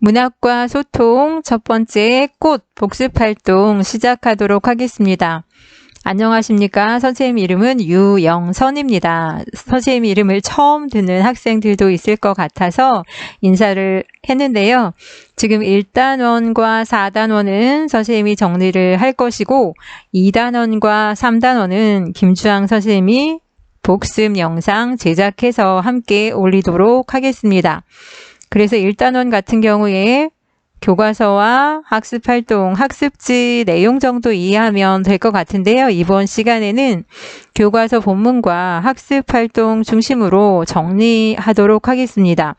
문학과 소통 첫 번째 꽃 복습 활동 시작하도록 하겠습니다. 안녕하십니까. 선생님 이름은 유영선입니다. 선생님 이름을 처음 듣는 학생들도 있을 것 같아서 인사를 했는데요. 지금 1단원과 4단원은 선생님이 정리를 할 것이고 2단원과 3단원은 김주ang 선생님이 복습 영상 제작해서 함께 올리도록 하겠습니다. 그래서 1단원 같은 경우에 교과서와 학습 활동, 학습지 내용 정도 이해하면 될 것 같은데요. 이번 시간에는 교과서 본문과 학습 활동 중심으로 정리하도록 하겠습니다.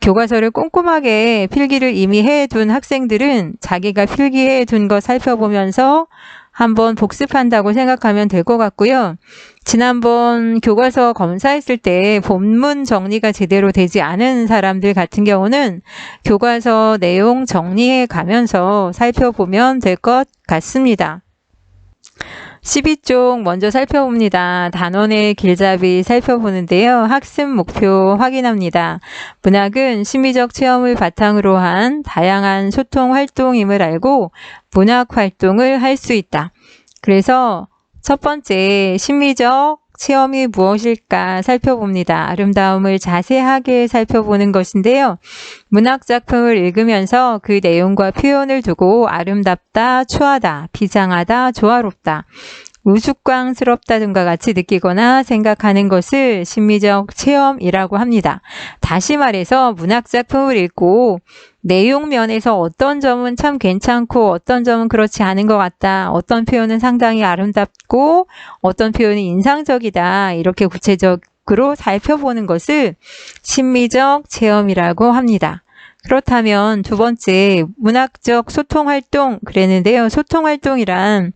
교과서를 꼼꼼하게 필기를 이미 해둔 학생들은 자기가 필기해 둔 거 살펴보면서 한번 복습한다고 생각하면 될 것 같고요. 지난번 교과서 검사했을 때 본문 정리가 제대로 되지 않은 사람들 같은 경우는 교과서 내용 정리해 가면서 살펴보면 될 것 같습니다. 12쪽 먼저 살펴봅니다. 단원의 길잡이 살펴보는데요. 학습 목표 확인합니다. 문학은 심리적 체험을 바탕으로 한 다양한 소통 활동임을 알고 문학 활동을 할 수 있다. 그래서 첫 번째 심리적 체험이 무엇일까 살펴봅니다. 아름다움을 자세하게 살펴보는 것인데요. 문학 작품을 읽으면서 그 내용과 표현을 두고 아름답다, 추하다, 비장하다, 조화롭다, 우스꽝스럽다 등과 같이 느끼거나 생각하는 것을 심리적 체험이라고 합니다. 다시 말해서 문학 작품을 읽고 내용 면에서 어떤 점은 참 괜찮고 어떤 점은 그렇지 않은 것 같다. 어떤 표현은 상당히 아름답고 어떤 표현이 인상적이다. 이렇게 구체적으로 살펴보는 것을 심리적 체험이라고 합니다. 그렇다면 두 번째 문학적 소통 활동 그랬는데요. 소통 활동이란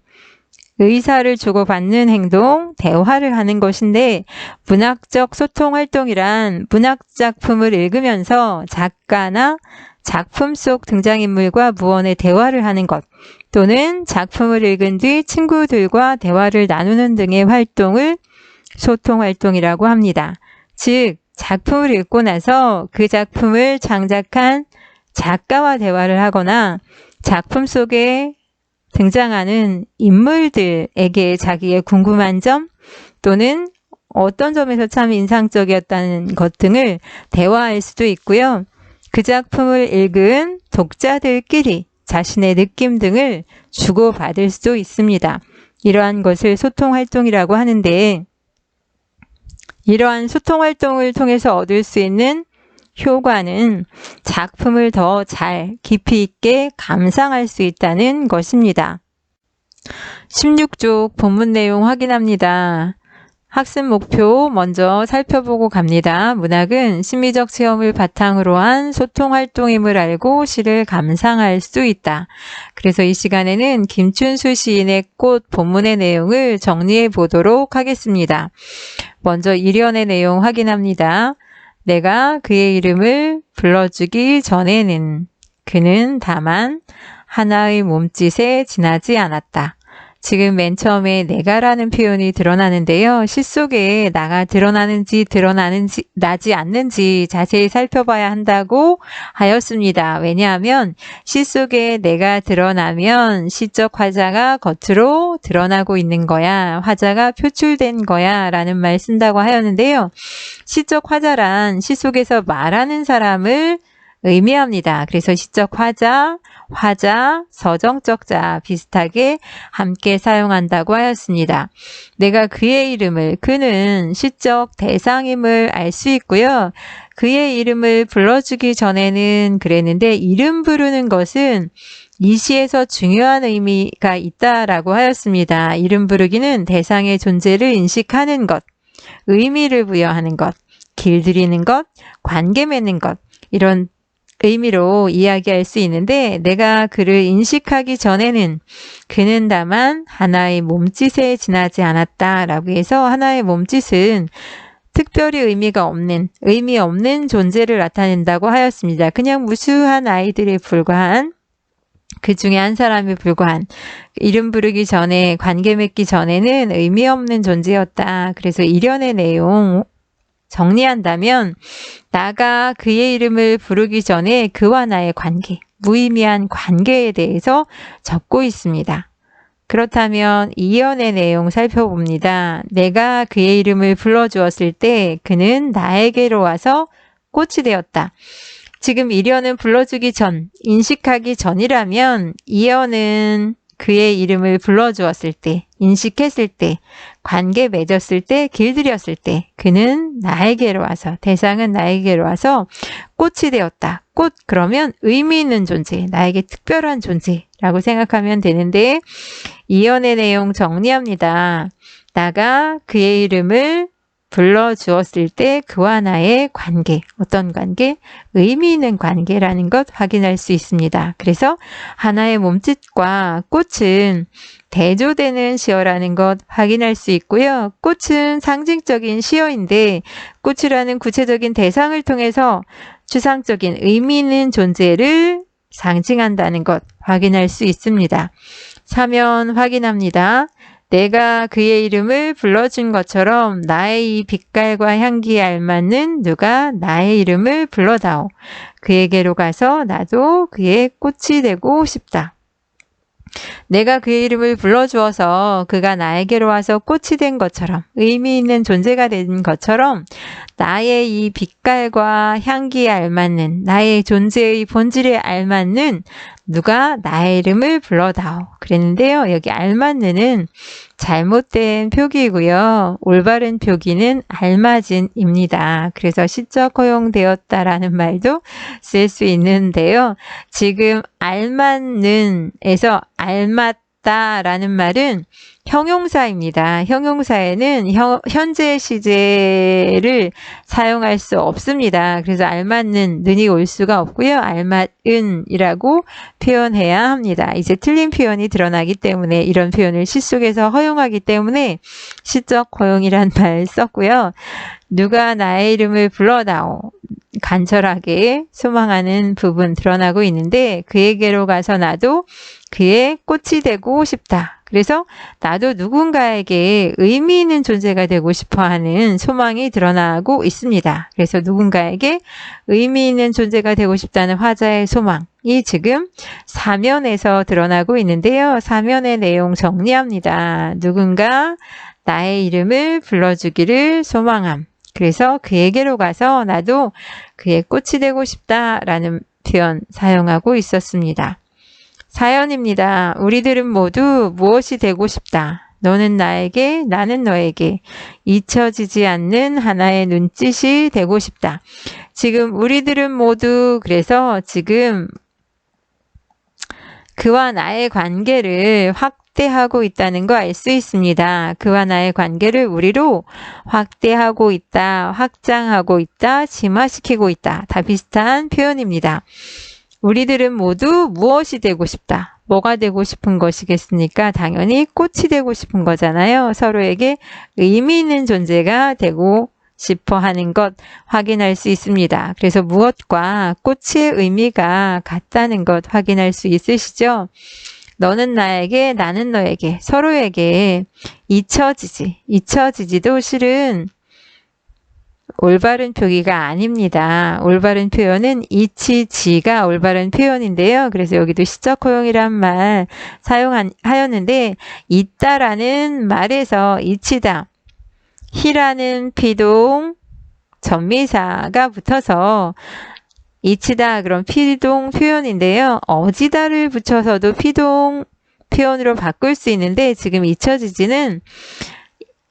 의사를 주고받는 행동, 대화를 하는 것인데 문학적 소통 활동이란 문학 작품을 읽으면서 작가나 작품 속 등장인물과 무언의 대화를 하는 것 또는 작품을 읽은 뒤 친구들과 대화를 나누는 등의 활동을 소통 활동이라고 합니다. 즉, 작품을 읽고 나서 그 작품을 창작한 작가와 대화를 하거나 작품 속에 등장하는 인물들에게 자기의 궁금한 점 또는 어떤 점에서 참 인상적이었다는 것 등을 대화할 수도 있고요. 그 작품을 읽은 독자들끼리 자신의 느낌 등을 주고받을 수도 있습니다. 이러한 것을 소통 활동이라고 하는데 이러한 소통 활동을 통해서 얻을 수 있는 효과는 작품을 더 잘 깊이 있게 감상할 수 있다는 것입니다. 16쪽 본문 내용 확인합니다. 학습 목표 먼저 살펴보고 갑니다. 문학은 심리적 체험을 바탕으로 한 소통 활동임을 알고 시를 감상할 수 있다. 그래서 이 시간에는 김춘수 시인의 꽃 본문의 내용을 정리해 보도록 하겠습니다. 먼저 일연의 내용 확인합니다. 내가 그의 이름을 불러주기 전에는 그는 다만 하나의 몸짓에 지나지 않았다. 지금 맨 처음에 내가라는 표현이 드러나는데요. 시 속에 나가 드러나는지 드러나는지 나지 않는지 자세히 살펴봐야 한다고 하였습니다. 왜냐하면 시 속에 내가 드러나면 시적 화자가 겉으로 드러나고 있는 거야. 화자가 표출된 거야. 라는 말 쓴다고 하였는데요. 시적 화자란 시 속에서 말하는 사람을 의미합니다. 그래서 시적 화자, 화자, 서정적 자 비슷하게 함께 사용한다고 하였습니다. 내가 그의 이름을 그는 시적 대상임을 알 수 있고요. 그의 이름을 불러주기 전에는 그랬는데 이름 부르는 것은 이 시에서 중요한 의미가 있다라고 하였습니다. 이름 부르기는 대상의 존재를 인식하는 것, 의미를 부여하는 것, 길들이는 것, 관계 맺는 것, 이런 의미로 이야기할 수 있는데 내가 그를 인식하기 전에는 그는 다만 하나의 몸짓에 지나지 않았다라고 해서 하나의 몸짓은 특별히 의미가 없는 의미 없는 존재를 나타낸다고 하였습니다. 그냥 무수한 아이들에 불과한 그 중에 한 사람에 불과한 이름 부르기 전에 관계 맺기 전에는 의미 없는 존재였다. 그래서 일련의 내용 정리한다면 나가 그의 이름을 부르기 전에 그와 나의 관계, 무의미한 관계에 대해서 적고 있습니다. 그렇다면 이연의 내용 살펴봅니다. 내가 그의 이름을 불러주었을 때 그는 나에게로 와서 꽃이 되었다. 지금 이련은 불러주기 전, 인식하기 전이라면 이연은 그의 이름을 불러주었을 때, 인식했을 때, 관계 맺었을 때, 길들였을 때, 그는 나에게로 와서, 대상은 나에게로 와서 꽃이 되었다. 꽃, 그러면 의미 있는 존재, 나에게 특별한 존재라고 생각하면 되는데, 이연의 내용 정리합니다. 나가 그의 이름을 불러주었을 때 그와 나의 관계, 어떤 관계? 의미 있는 관계라는 것 확인할 수 있습니다. 그래서 하나의 몸짓과 꽃은 대조되는 시어라는 것 확인할 수 있고요. 꽃은 상징적인 시어인데 꽃이라는 구체적인 대상을 통해서 추상적인 의미 있는 존재를 상징한다는 것 확인할 수 있습니다. 사면 확인합니다. 내가 그의 이름을 불러준 것처럼 나의 이 빛깔과 향기에 알맞는 누가 나의 이름을 불러다오. 그에게로 가서 나도 그의 꽃이 되고 싶다. 내가 그의 이름을 불러주어서 그가 나에게로 와서 꽃이 된 것처럼 의미 있는 존재가 된 것처럼 나의 이 빛깔과 향기에 알맞는 나의 존재의 본질에 알맞는 누가 나의 이름을 불러다오. 그랬는데요. 여기 알맞는은 잘못된 표기이고요. 올바른 표기는 알맞은입니다. 그래서 시적 허용되었다라는 말도 쓸 수 있는데요. 지금 알맞는에서 알맞다라는 말은 형용사입니다. 형용사에는 현, 현재 시제를 사용할 수 없습니다. 그래서 알맞는 는이 올 수가 없고요. 알맞은이라고 표현해야 합니다. 이제 틀린 표현이 드러나기 때문에 이런 표현을 시 속에서 허용하기 때문에 시적 허용이란 말 썼고요. 누가 나의 이름을 불러다오. 간절하게 소망하는 부분 드러나고 있는데 그에게로 가서 나도 그의 꽃이 되고 싶다. 그래서 나도 누군가에게 의미 있는 존재가 되고 싶어 하는 소망이 드러나고 있습니다. 그래서 누군가에게 의미 있는 존재가 되고 싶다는 화자의 소망이 지금 사면에서 드러나고 있는데요. 사면의 내용 정리합니다. 누군가 나의 이름을 불러주기를 소망함. 그래서 그에게로 가서 나도 그의 꽃이 되고 싶다라는 표현 사용하고 있었습니다. 사연입니다. 우리들은 모두 무엇이 되고 싶다. 너는 나에게, 나는 너에게 잊혀지지 않는 하나의 눈짓이 되고 싶다. 지금 우리들은 모두 그래서 지금 그와 나의 관계를 확대하고 있다는 거 알 수 있습니다. 그와 나의 관계를 우리로 확대하고 있다, 확장하고 있다, 심화시키고 있다. 다 비슷한 표현입니다. 우리들은 모두 무엇이 되고 싶다. 뭐가 되고 싶은 것이겠습니까? 당연히 꽃이 되고 싶은 거잖아요. 서로에게 의미 있는 존재가 되고 싶어 하는 것 확인할 수 있습니다. 그래서 무엇과 꽃의 의미가 같다는 것 확인할 수 있으시죠? 너는 나에게, 나는 너에게, 서로에게 잊혀지지. 잊혀지지도 실은 올바른 표기가 아닙니다. 올바른 표현은 이치지가 올바른 표현인데요. 그래서 여기도 시적 허용이란 말 사용하였는데 있다라는 말에서 이치다 히라는 피동 전미사가 붙어서 이치다 그럼 피동 표현인데요. 어지다를 붙여서도 피동 표현으로 바꿀 수 있는데 지금 잊혀지지는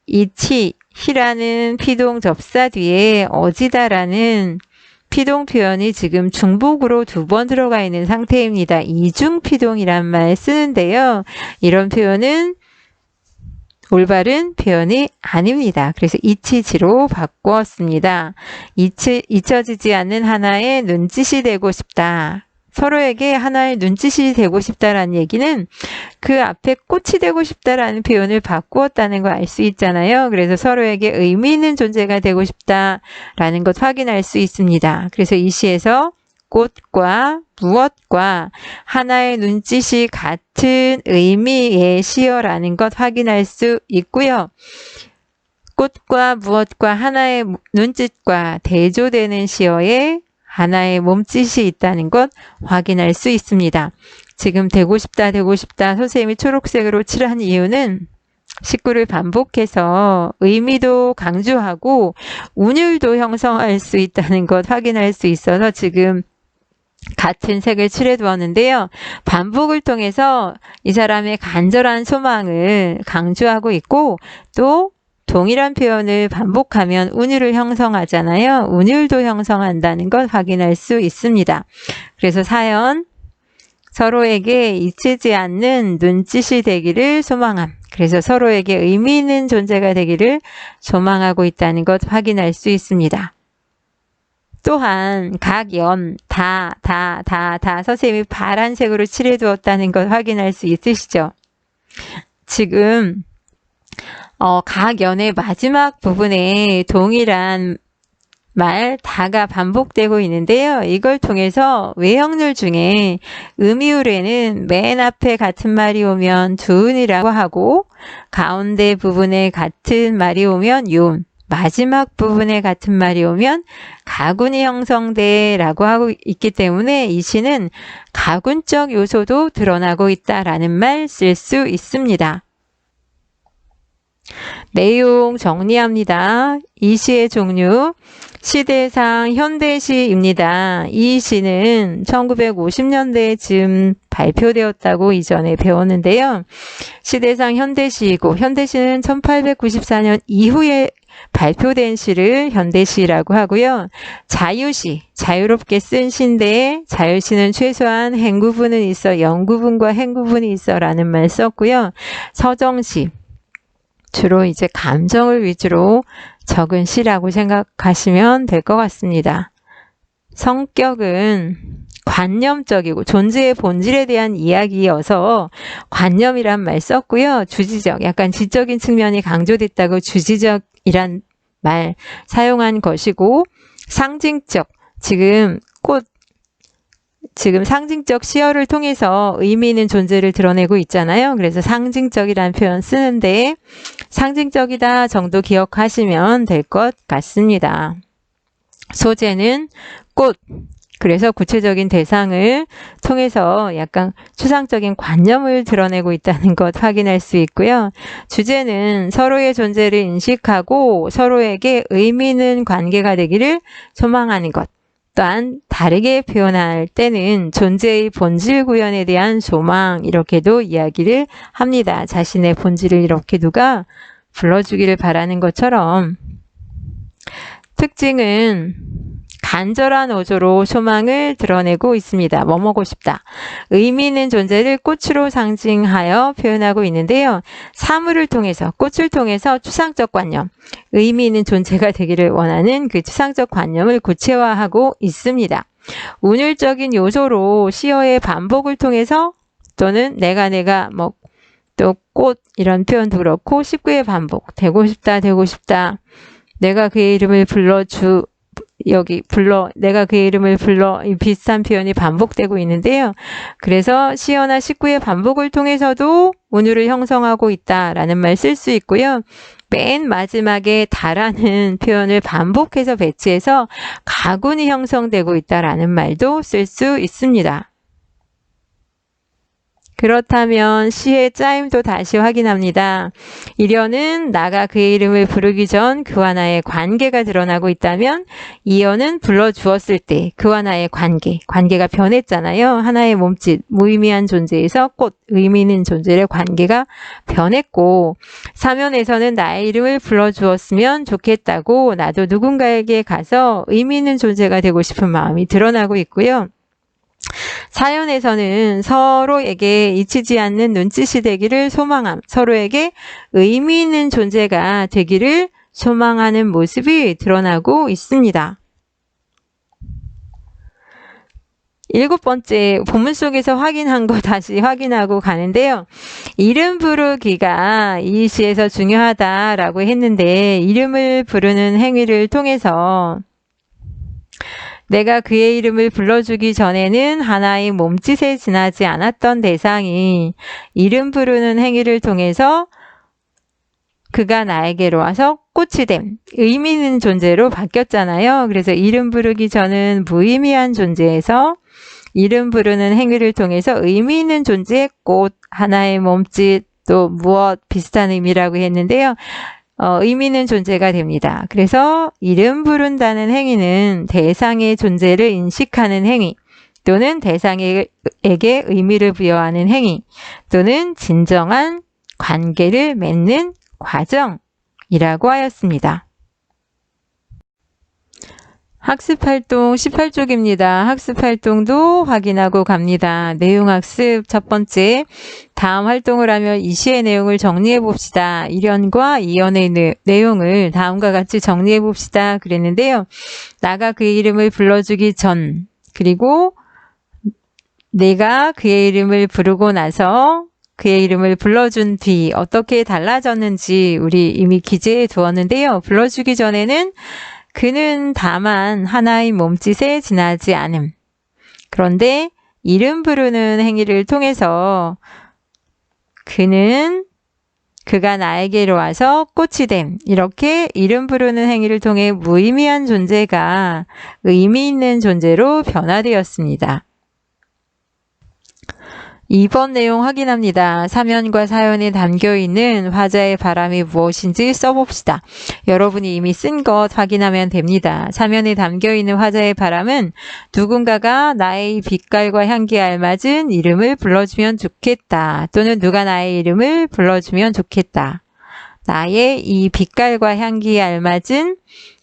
이치 히라는 피동 접사 뒤에 어지다라는 피동 표현이 지금 중복으로 두 번 들어가 있는 상태입니다. 이중 피동이란 말 쓰는데요. 이런 표현은 올바른 표현이 아닙니다. 그래서 이치지로 바꾸었습니다. 잊혀지지 않는 하나의 눈짓이 되고 싶다. 서로에게 하나의 눈짓이 되고 싶다라는 얘기는 그 앞에 꽃이 되고 싶다라는 표현을 바꾸었다는 걸 알 수 있잖아요. 그래서 서로에게 의미 있는 존재가 되고 싶다라는 것 확인할 수 있습니다. 그래서 이 시에서 꽃과 무엇과 하나의 눈짓이 같은 의미의 시어라는 것 확인할 수 있고요. 꽃과 무엇과 하나의 눈짓과 대조되는 시어에 하나의 몸짓이 있다는 것 확인할 수 있습니다. 지금 되고 싶다, 되고 싶다 선생님이 초록색으로 칠한 이유는 식구를 반복해서 의미도 강조하고 운율도 형성할 수 있다는 것 확인할 수 있어서 지금 같은 색을 칠해 두었는데요. 반복을 통해서 이 사람의 간절한 소망을 강조하고 있고 또 동일한 표현을 반복하면 운율을 형성하잖아요. 운율도 형성한다는 것 확인할 수 있습니다. 그래서 사연 서로에게 잊히지 않는 눈짓이 되기를 소망함. 그래서 서로에게 의미 있는 존재가 되기를 소망하고 있다는 것 확인할 수 있습니다. 또한 각 연, 다, 다, 다, 다 선생님이 파란색으로 칠해 두었다는 것 확인할 수 있으시죠? 지금 어, 각 연의 마지막 부분에 동일한 말 다가 반복되고 있는데요. 이걸 통해서 외형률 중에 음이울에는 맨 앞에 같은 말이 오면 두은이라고 하고 가운데 부분에 같은 말이 오면 요운 마지막 부분에 같은 말이 오면 가군이 형성돼라고 하고 있기 때문에 이 시는 가군적 요소도 드러나고 있다라는 말 쓸 수 있습니다. 내용 정리합니다. 이 시의 종류 시대상 현대시입니다. 이 시는 1950년대에 즈음 발표되었다고 이전에 배웠는데요. 시대상 현대시이고 현대시는 1894년 이후에 발표된 시를 현대시라고 하고요. 자유시, 자유롭게 쓴 시인데 자유시는 최소한 행구분은 있어 영구분과 행구분이 있어 라는 말 썼고요. 서정시, 주로 이제 감정을 위주로 적은 시라고 생각하시면 될 것 같습니다. 성격은 관념적이고 존재의 본질에 대한 이야기여서 관념이란 말 썼고요. 주지적, 약간 지적인 측면이 강조됐다고 주지적이란 말 사용한 것이고 상징적, 지금 꽃 지금 상징적 시어를 통해서 의미 있는 존재를 드러내고 있잖아요. 그래서 상징적이라는 표현 쓰는데 상징적이다 정도 기억하시면 될 것 같습니다. 소재는 꽃. 그래서 구체적인 대상을 통해서 약간 추상적인 관념을 드러내고 있다는 것 확인할 수 있고요. 주제는 서로의 존재를 인식하고 서로에게 의미 있는 관계가 되기를 소망하는 것. 또한 다르게 표현할 때는 존재의 본질 구현에 대한 소망 이렇게도 이야기를 합니다. 자신의 본질을 이렇게 누가 불러주기를 바라는 것처럼 특징은 간절한 어조로 소망을 드러내고 있습니다. 뭐 먹고 싶다. 의미 있는 존재를 꽃으로 상징하여 표현하고 있는데요. 사물을 통해서, 꽃을 통해서 추상적 관념, 의미 있는 존재가 되기를 원하는 그 추상적 관념을 구체화하고 있습니다. 운율적인 요소로 시어의 반복을 통해서 또는 내가 내가 뭐 또 꽃 이런 표현도 그렇고 19의 반복 되고 싶다 되고 싶다 내가 그의 이름을 불러주 여기 불러 내가 그의 이름을 불러 이 비슷한 표현이 반복되고 있는데요. 그래서 시어나 식구의 반복을 통해서도 운율을 형성하고 있다라는 말 쓸 수 있고요. 맨 마지막에 다라는 표현을 반복해서 배치해서 가군이 형성되고 있다라는 말도 쓸 수 있습니다. 그렇다면 시의 짜임도 다시 확인합니다. 이려는 나가 그의 이름을 부르기 전 그와 나의 관계가 드러나고 있다면 이어는 불러주었을 때 그와 나의 관계, 관계가 변했잖아요. 하나의 몸짓, 무의미한 존재에서 꽃, 의미 있는 존재의 관계가 변했고 사면에서는 나의 이름을 불러주었으면 좋겠다고 나도 누군가에게 가서 의미 있는 존재가 되고 싶은 마음이 드러나고 있고요. 사연에서는 서로에게 잊히지 않는 눈짓이 되기를 소망함, 서로에게 의미 있는 존재가 되기를 소망하는 모습이 드러나고 있습니다. 일곱 번째 본문 속에서 확인한 거 다시 확인하고 가는데요. 이름 부르기가 이 시에서 중요하다라고 했는데 이름을 부르는 행위를 통해서 내가 그의 이름을 불러주기 전에는 하나의 몸짓에 지나지 않았던 대상이 이름 부르는 행위를 통해서 그가 나에게로 와서 꽃이 됨, 의미 있는 존재로 바뀌었잖아요. 그래서 이름 부르기 전은 무의미한 존재에서 이름 부르는 행위를 통해서 의미 있는 존재의 꽃, 하나의 몸짓, 또 무엇 비슷한 의미라고 했는데요. 어, 의미 있는 존재가 됩니다. 그래서 이름 부른다는 행위는 대상의 존재를 인식하는 행위, 또는 대상에게 의미를 부여하는 행위, 또는 진정한 관계를 맺는 과정이라고 하였습니다. 학습활동 18쪽입니다. 학습활동도 확인하고 갑니다. 내용학습 첫 번째, 다음 활동을 하며 이 시의 내용을 정리해 봅시다. 1연과 2연의 내용을 다음과 같이 정리해 봅시다. 그랬는데요. 나가 그의 이름을 불러주기 전, 그리고 내가 그의 이름을 부르고 나서 그의 이름을 불러준 뒤 어떻게 달라졌는지 우리 이미 기재해 두었는데요. 불러주기 전에는 그는 다만 하나의 몸짓에 지나지 않음. 그런데 이름 부르는 행위를 통해서 그는 그가 나에게로 와서 꽃이 됨. 이렇게 이름 부르는 행위를 통해 무의미한 존재가 의미 있는 존재로 변화되었습니다. 2번 내용 확인합니다. 사면과 사연에 담겨 있는 화자의 바람이 무엇인지 써봅시다. 여러분이 이미 쓴 것 확인하면 됩니다. 사면에 담겨 있는 화자의 바람은 누군가가 나의 빛깔과 향기에 알맞은 이름을 불러주면 좋겠다. 또는 누가 나의 이름을 불러주면 좋겠다. 나의 이 빛깔과 향기에 알맞은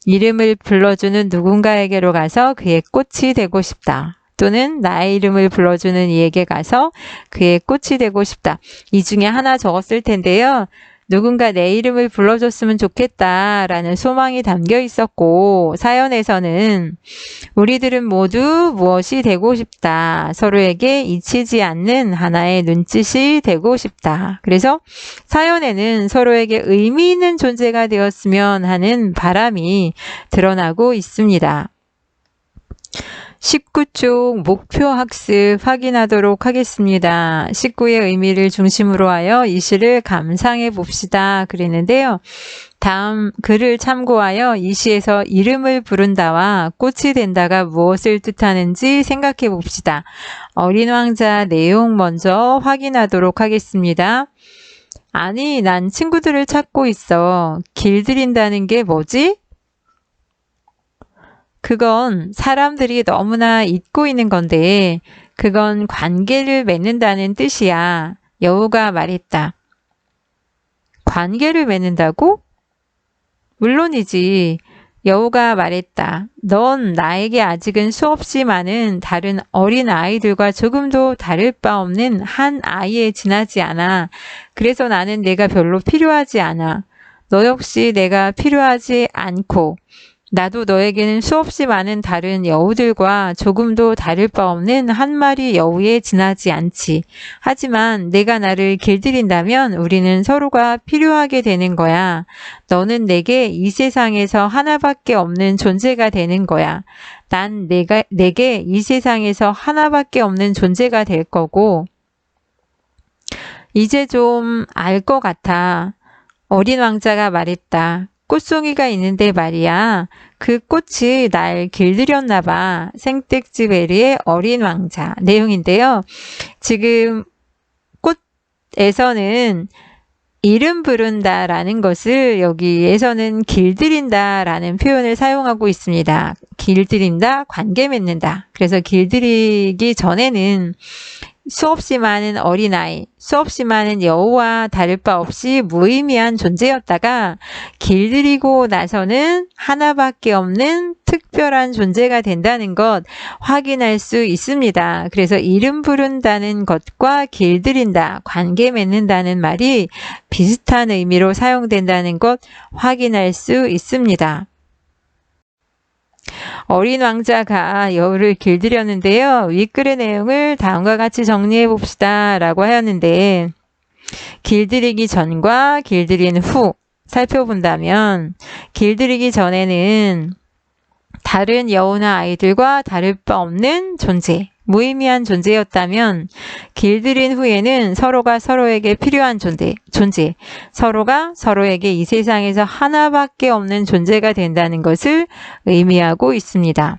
이름을 불러주는 누군가에게로 가서 그의 꽃이 되고 싶다. 또는 나의 이름을 불러주는 이에게 가서 그의 꽃이 되고 싶다. 이 중에 하나 적었을 텐데요. 누군가 내 이름을 불러줬으면 좋겠다라는 소망이 담겨 있었고, 사연에서는 우리들은 모두 무엇이 되고 싶다. 서로에게 잊히지 않는 하나의 눈짓이 되고 싶다. 그래서 사연에는 서로에게 의미 있는 존재가 되었으면 하는 바람이 드러나고 있습니다. 19쪽 목표 학습 확인하도록 하겠습니다. 19의 의미를 중심으로 하여 이 시를 감상해 봅시다. 그랬는데요. 다음 글을 참고하여 이 시에서 이름을 부른다와 꽃이 된다가 무엇을 뜻하는지 생각해 봅시다. 어린 왕자 내용 먼저 확인하도록 하겠습니다. 아니, 난 친구들을 찾고 있어. 길들인다는 게 뭐지? 그건 사람들이 너무나 잊고 있는 건데, 그건 관계를 맺는다는 뜻이야. 여우가 말했다. 관계를 맺는다고? 물론이지. 여우가 말했다. 넌 나에게 아직은 수없이 많은 다른 어린 아이들과 조금도 다를 바 없는 한 아이에 지나지 않아. 그래서 나는 내가 별로 필요하지 않아. 너 역시 내가 필요하지 않고, 나도 너에게는 수없이 많은 다른 여우들과 조금도 다를 바 없는 한 마리 여우에 지나지 않지. 하지만 내가 나를 길들인다면 우리는 서로가 필요하게 되는 거야. 너는 내게 이 세상에서 하나밖에 없는 존재가 되는 거야. 난 내가, 내게 이 세상에서 하나밖에 없는 존재가 될 거고, 이제 좀 알 것 같아. 어린 왕자가 말했다. 꽃송이가 있는데 말이야. 그 꽃이 날 길들였나 봐. 생텍쥐베리의 어린 왕자 내용인데요. 지금 꽃에서는 이름 부른다라는 것을 여기에서는 길들인다라는 표현을 사용하고 있습니다. 길들인다, 관계 맺는다. 그래서 길들이기 전에는 수없이 많은 어린아이, 수없이 많은 여우와 다를 바 없이 무의미한 존재였다가 길들이고 나서는 하나밖에 없는 특별한 존재가 된다는 것 확인할 수 있습니다. 그래서 이름 부른다는 것과 길들인다, 관계 맺는다는 말이 비슷한 의미로 사용된다는 것 확인할 수 있습니다. 어린 왕자가 여우를 길들였는데요. 윗글의 내용을 다음과 같이 정리해 봅시다. 라고 하였는데, 길들이기 전과 길들인 후 살펴본다면, 길들이기 전에는 다른 여우나 아이들과 다를 바 없는 존재, 무의미한 존재였다면 길들인 후에는 서로가 서로에게 필요한 존재, 존재, 서로가 서로에게 이 세상에서 하나밖에 없는 존재가 된다는 것을 의미하고 있습니다.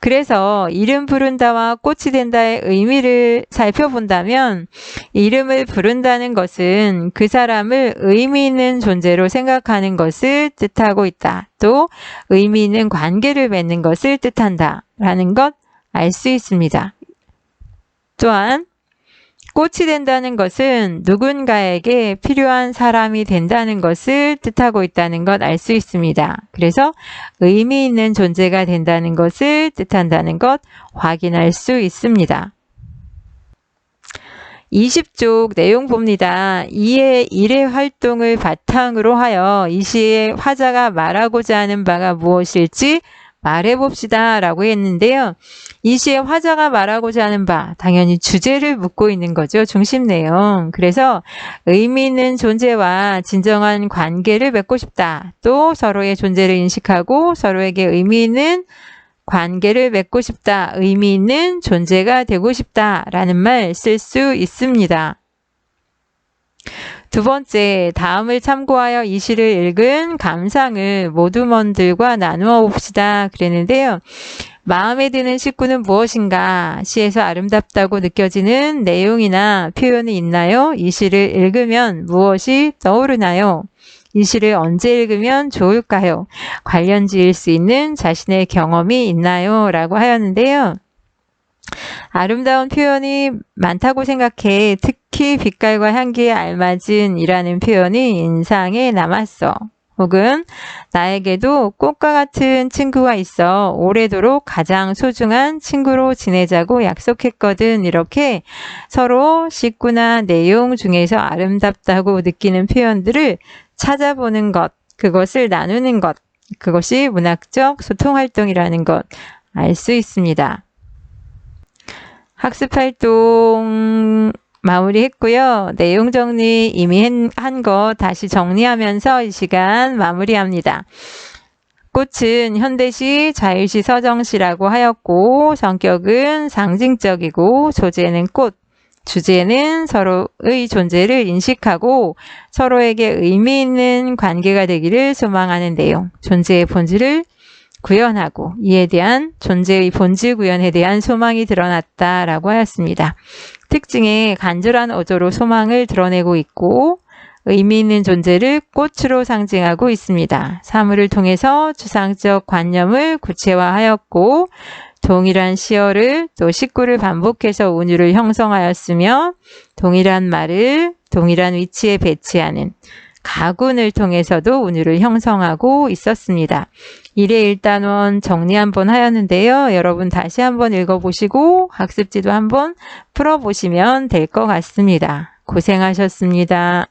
그래서 이름 부른다와 꽃이 된다의 의미를 살펴본다면 이름을 부른다는 것은 그 사람을 의미 있는 존재로 생각하는 것을 뜻하고 있다. 또 의미 있는 관계를 맺는 것을 뜻한다. 라는 것 알 수 있습니다. 또한 꽃이 된다는 것은 누군가에게 필요한 사람이 된다는 것을 뜻하고 있다는 것 알 수 있습니다. 그래서 의미 있는 존재가 된다는 것을 뜻한다는 것 확인할 수 있습니다. 20쪽 내용 봅니다. 이의 일의 활동을 바탕으로 하여 이 시의 화자가 말하고자 하는 바가 무엇일지 말해봅시다 라고 했는데요. 이 시에 화자가 말하고자 하는 바, 당연히 주제를 묻고 있는 거죠. 중심 내용. 그래서 의미 있는 존재와 진정한 관계를 맺고 싶다. 또 서로의 존재를 인식하고 서로에게 의미 있는 관계를 맺고 싶다. 의미 있는 존재가 되고 싶다. 라는 말 쓸 수 있습니다. 두 번째, 다음을 참고하여 이 시를 읽은 감상을 모두먼들과 나누어 봅시다. 그랬는데요. 마음에 드는 식구는 무엇인가? 시에서 아름답다고 느껴지는 내용이나 표현이 있나요? 이 시를 읽으면 무엇이 떠오르나요? 이 시를 언제 읽으면 좋을까요? 관련 지을 수 있는 자신의 경험이 있나요? 라고 하였는데요. 아름다운 표현이 많다고 생각해 특히 빛깔과 향기에 알맞은 이라는 표현이 인상에 남았어. 혹은 나에게도 꽃과 같은 친구가 있어 오래도록 가장 소중한 친구로 지내자고 약속했거든. 이렇게 서로 식구나 내용 중에서 아름답다고 느끼는 표현들을 찾아보는 것, 그것을 나누는 것, 그것이 문학적 소통 활동이라는 것 알 수 있습니다. 학습 활동 마무리했고요. 내용 정리 이미 한 거 다시 정리하면서 이 시간 마무리합니다. 꽃은 현대시, 자유시, 서정시라고 하였고 성격은 상징적이고 소재는 꽃, 주제는 서로의 존재를 인식하고 서로에게 의미 있는 관계가 되기를 소망하는 내용, 존재의 본질을 구현하고 이에 대한 존재의 본질 구현에 대한 소망이 드러났다라고 하였습니다. 특징에 간절한 어조로 소망을 드러내고 있고 의미 있는 존재를 꽃으로 상징하고 있습니다. 사물을 통해서 추상적 관념을 구체화하였고 동일한 시어를 또 식구를 반복해서 운율을 형성하였으며 동일한 말을 동일한 위치에 배치하는 가군을 통해서도 운율을 형성하고 있었습니다. 1회 1단원 정리 한번 하였는데요. 여러분 다시 한번 읽어보시고 학습지도 한번 풀어보시면 될 것 같습니다. 고생하셨습니다.